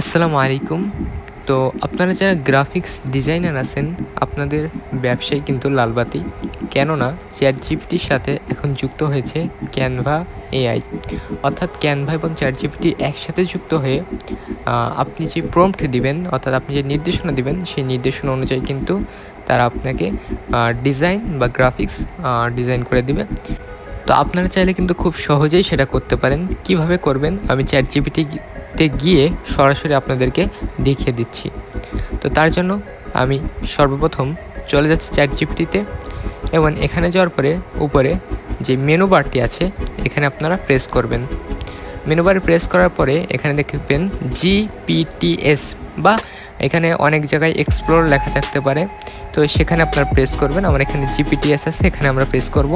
আসসালামু আলাইকুম। তো আপনারা যারা গ্রাফিক্স ডিজাইনার আছেন, আপনাদের ব্যবসায় কিন্তু লালবাতি কেননা চ্যাট জিপিটির সাথে এখন যুক্ত হয়েছে ক্যানভা এআই অর্থাৎ ক্যানভা এবং চ্যাট জিপিটি একসাথে যুক্ত হয়ে আপনি যে প্রম্পট দিবেন, অর্থাৎ আপনি যে নির্দেশনা দিবেন, সেই নির্দেশনা অনুযায়ী কিন্তু তারা আপনাকে ডিজাইন বা গ্রাফিক্স ডিজাইন করে দিবে। তো আপনারা চাইলে কিন্তু খুব সহজেই সেটা করতে পারেন। কীভাবে করবেন? আমি চ্যাট জিপিটিতে গিয়ে সরাসরি আপনাদেরকে দেখিয়ে দিচ্ছি। তো তার জন্য আমি সর্বপ্রথম চলে যাচ্ছি চ্যাট জিপিটিতে এবং এখানে যাওয়ার পরে উপরে যে মেনু বারটি আছে, এখানে আপনারা প্রেস করবেন। মেনু বারে প্রেস করার পরে এখানে দেখবেন জিপিটিএস বা এখানে অনেক জায়গায় এক্সপ্লোর লেখা থাকতে পারে। তো সেখানে আপনারা প্রেস করবেন। আমার এখানে জিপিটিএস আছে, এখানে আমরা প্রেস করব।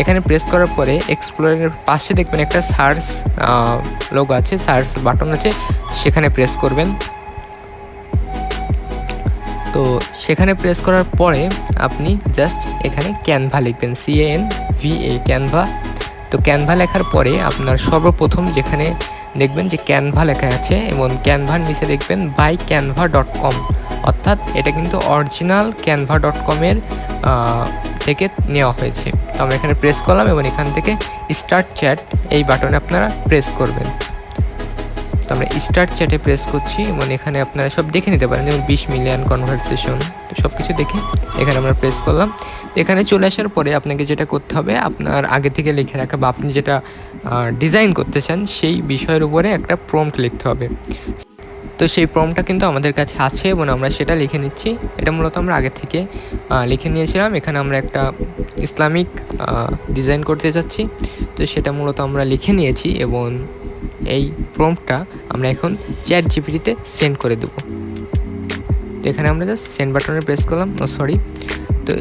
এখানে প্রেস করার পরে এক্সপ্লোরের পাশে দেখবেন একটা সার্চ লোগো আছে সার্চ বাটন আছে, সেখানে প্রেস করবেন। তো সেখানে প্রেস করার পরে আপনি জাস্ট এখানে ক্যানভা লিখবেন C N V A Canva তো ক্যানভা লেখার পরে আপনার সর্বপ্রথম যেখানে দেখবেন যে ক্যানভা লেখা আছে, এবং ক্যানভার নিচে দেখবেন বাই ক্যানভা ডট কম অর্থাৎ এটা কিন্তু অরিজিনাল ক্যানভা ডট কমের থেকে নেওয়া হয়েছে। তো আমরা এখানে প্রেস করলাম এবং এখান থেকে স্টার্ট চ্যাট এই বাটনে আপনারা প্রেস করবেন। তো আমরা স্টার্ট চ্যাটে প্রেস করছি এবং এখানে আপনারা সব দেখে নিতে পারেন, যেমন বিশ মিলিয়ন কনভারসেশন তো সব কিছু দেখে এখানে আমরা প্রেস করলাম। এখানে চলে আসার পরে আপনাকে যেটা করতে হবে, আপনার আগে থেকে লিখে রাখা বা আপনি যেটা ডিজাইন করতে চান, সেই বিষয়ের উপরে একটা প্রম্পট লিখতে হবে। তো সেই প্রমটা কিন্তু আমাদের কাছে আছে এবং আমরা সেটা লিখে নিচ্ছি। এটা মূলত আমরা আগে থেকে লিখে নিয়েছিলাম। এখানে আমরা একটা ইসলামিক ডিজাইন করতে যাচ্ছি। তো সেটা মূলত আমরা লিখে নিয়েছি এবং এই প্রম্পটা আমরা এখন চ্যাট জিপিটিতে সেন্ড করে দেবো। তো এখানে আমরা জাস্ট সেন্ড বাটনে প্রেস করলাম। ও সরি তো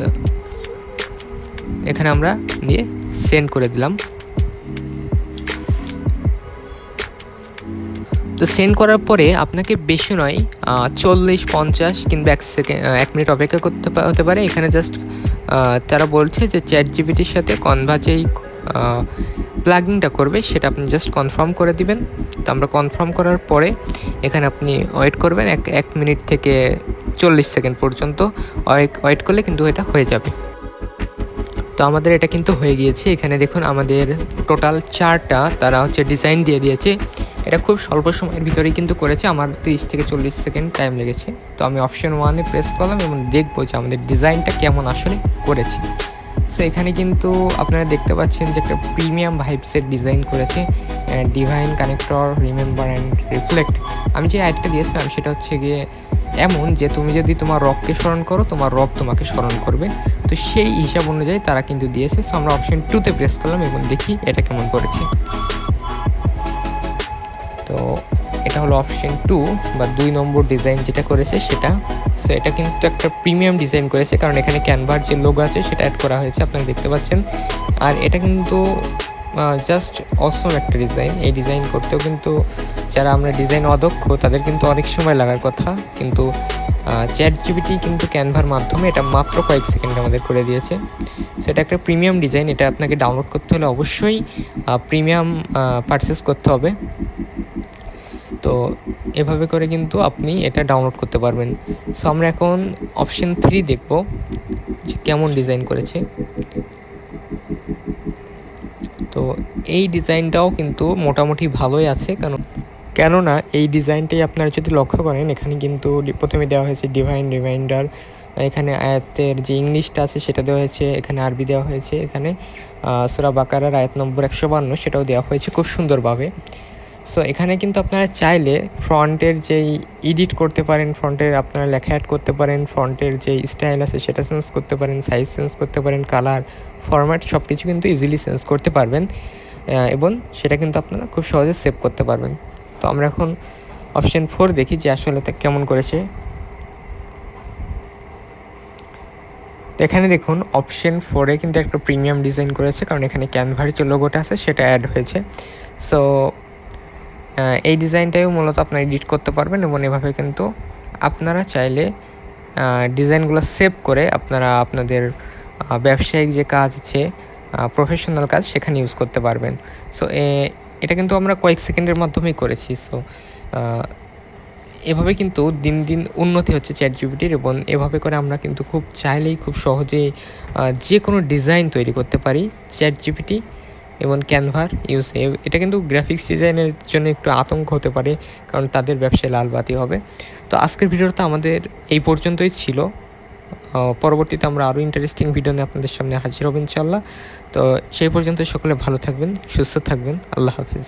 এখানে আমরা দিয়ে সেন্ড করে দিলাম। তো সেন্ড করার পরে আপনাকে বেশি নয় চল্লিশ, পঞ্চাশ কিংবা এক সেকেন্ড এক মিনিট অপেক্ষা করতে হতে পারে। এখানে জাস্ট তারা বলছে যে চ্যাট জিবিটির সাথে কনভা যেই প্লাগিংটা করবে, সেটা আপনি জাস্ট কনফার্ম করে দিবেন। তো আমরা কনফার্ম করার পরে এখানে আপনি ওয়েট করবেন এক এক মিনিট থেকে চল্লিশ সেকেন্ড পর্যন্ত। ওয়েট করলে কিন্তু এটা হয়ে যাবে। তো আমাদের এটা কিন্তু হয়ে গিয়েছে। এখানে দেখুন আমাদের টোটাল চারটা তারা হচ্ছে ডিজাইন দিয়ে দিয়েছে। এটা খুব স্বল্প সময়ের ভিতরেই কিন্তু করেছে, আমার তিরিশ থেকে চল্লিশ সেকেন্ড টাইম লেগেছে। তো আমি অপশন ওয়ানে প্রেস করলাম এবং দেখব যে আমাদের ডিজাইনটা কেমন আসলে করেছে। সো এখানে কিন্তু আপনারা দেখতে পাচ্ছেন যে একটা প্রিমিয়াম ভাইবসের ডিজাইন করেছে divine connector remember and reflect আমি যে অ্যাডটা দিয়েছিলাম সেটা হচ্ছে গিয়ে এমন যে তুমি যদি তোমার রবকে স্মরণ করো, তোমার রব তোমাকে স্মরণ করবে। তো সেই হিসাব অনুযায়ী তারা কিন্তু দিয়েছে। সো আমরা অপশন টুতে প্রেস করলাম এবং দেখি এটা কেমন করেছে। তো এটা হলো অপশন টু বা দুই নম্বর ডিজাইন যেটা করেছে সেটা। সো এটা কিন্তু একটা প্রিমিয়াম ডিজাইন করেছে, কারণ এখানে ক্যানভার যে লোগো আছে সেটা অ্যাড করা হয়েছে, আপনারা দেখতে পাচ্ছেন। আর এটা কিন্তু জাস্ট অসম একটা ডিজাইন এই ডিজাইন করতেও কিন্তু যারা আমরা ডিজাইন অদক্ষ, তাদের কিন্তু অনেক সময় লাগার কথা। কিন্তু চ্যাট জিবিটি কিন্তু ক্যানভার মাধ্যমে এটা মাত্র কয়েক সেকেন্ড আমাদের করে দিয়েছে। সো এটা একটা প্রিমিয়াম ডিজাইন এটা আপনাকে ডাউনলোড করতে হলে অবশ্যই প্রিমিয়াম পারচেস করতে হবে। তো এভাবে করে কিন্তু আপনি এটা ডাউনলোড করতে পারবেন। সো আমরা এখন অপশন থ্রি দেখব যে কেমন ডিজাইন করেছে। তো এই ডিজাইনটাও কিন্তু মোটামুটি ভালোই আছে, কারণ কেননা এই ডিজাইনটাই আপনারা যদি লক্ষ্য করেন, এখানে কিন্তু প্রথমে দেওয়া হয়েছে ডিভাইন রিমাইন্ডার এখানে আয়াতের যে ইংলিশটা আছে সেটা দেওয়া হয়েছে, এখানে আরবি দেওয়া হয়েছে, এখানে সুরা বাকারার আয়াত নম্বর একশো বান্ন, সেটাও দেওয়া হয়েছে খুব সুন্দরভাবে। সো এখানে কিন্তু আপনারা চাইলে ফ্রন্টের যেই এডিট করতে পারেন, ফ্রন্টের আপনারা লেখা অ্যাড করতে পারেন, ফ্রন্টের যে স্টাইল আছে সেটা চেঞ্জ করতে পারেন সাইজ চেঞ্জ করতে পারেন কালার ফরম্যাট সব কিছু কিন্তু ইজিলি চেঞ্জ করতে পারবেন। এবং সেটা কিন্তু আপনারা খুব সহজে সেভ করতে পারবেন। তো আমরা এখন অপশন ফোর দেখি যে আসলে তা কেমন করেছে। এখানে দেখুন অপশন ফোরে কিন্তু একটা প্রিমিয়াম ডিজাইন করেছে, কারণ এখানে ক্যানভার যে লোগোটা আছে সেটা অ্যাড হয়েছে। সো এই ডিজাইনটাও মূলত আপনারা এডিট করতে পারবেন এবং এভাবে কিন্তু আপনারা চাইলে ডিজাইনগুলো সেভ করে আপনারা আপনাদের ব্যবসায়িক যে কাজ আছে প্রফেশনাল কাজ সেখানে ইউজ করতে পারবেন। সো এটা কিন্তু আমরা কয়েক সেকেন্ডের মাধ্যমেই করেছি। সো এভাবে কিন্তু দিন দিন উন্নতি হচ্ছে চ্যাট জিপিটির এবং এভাবে করে আমরা কিন্তু খুব চাইলেই খুব সহজেই আহ, যে কোনো ডিজাইন তৈরি করতে পারি চ্যাট জিপিটি এবং ক্যানভার ইউজ এটা কিন্তু গ্রাফিক্স ডিজাইনের জন্য একটু আতঙ্ক হতে পারে, কারণ তাদের ব্যবসায় লালবাতি হবে। তো আজকের ভিডিওটা আমাদের এই পর্যন্তই ছিল। পরবর্তীতে আমরা আরও ইন্টারেস্টিং ভিডিও নিয়ে আপনাদের সামনে হাজির হব ইনশাল্লাহ তো সেই পর্যন্ত সকলে ভালো থাকবেন, সুস্থ থাকবেন। আল্লাহ হাফিজ।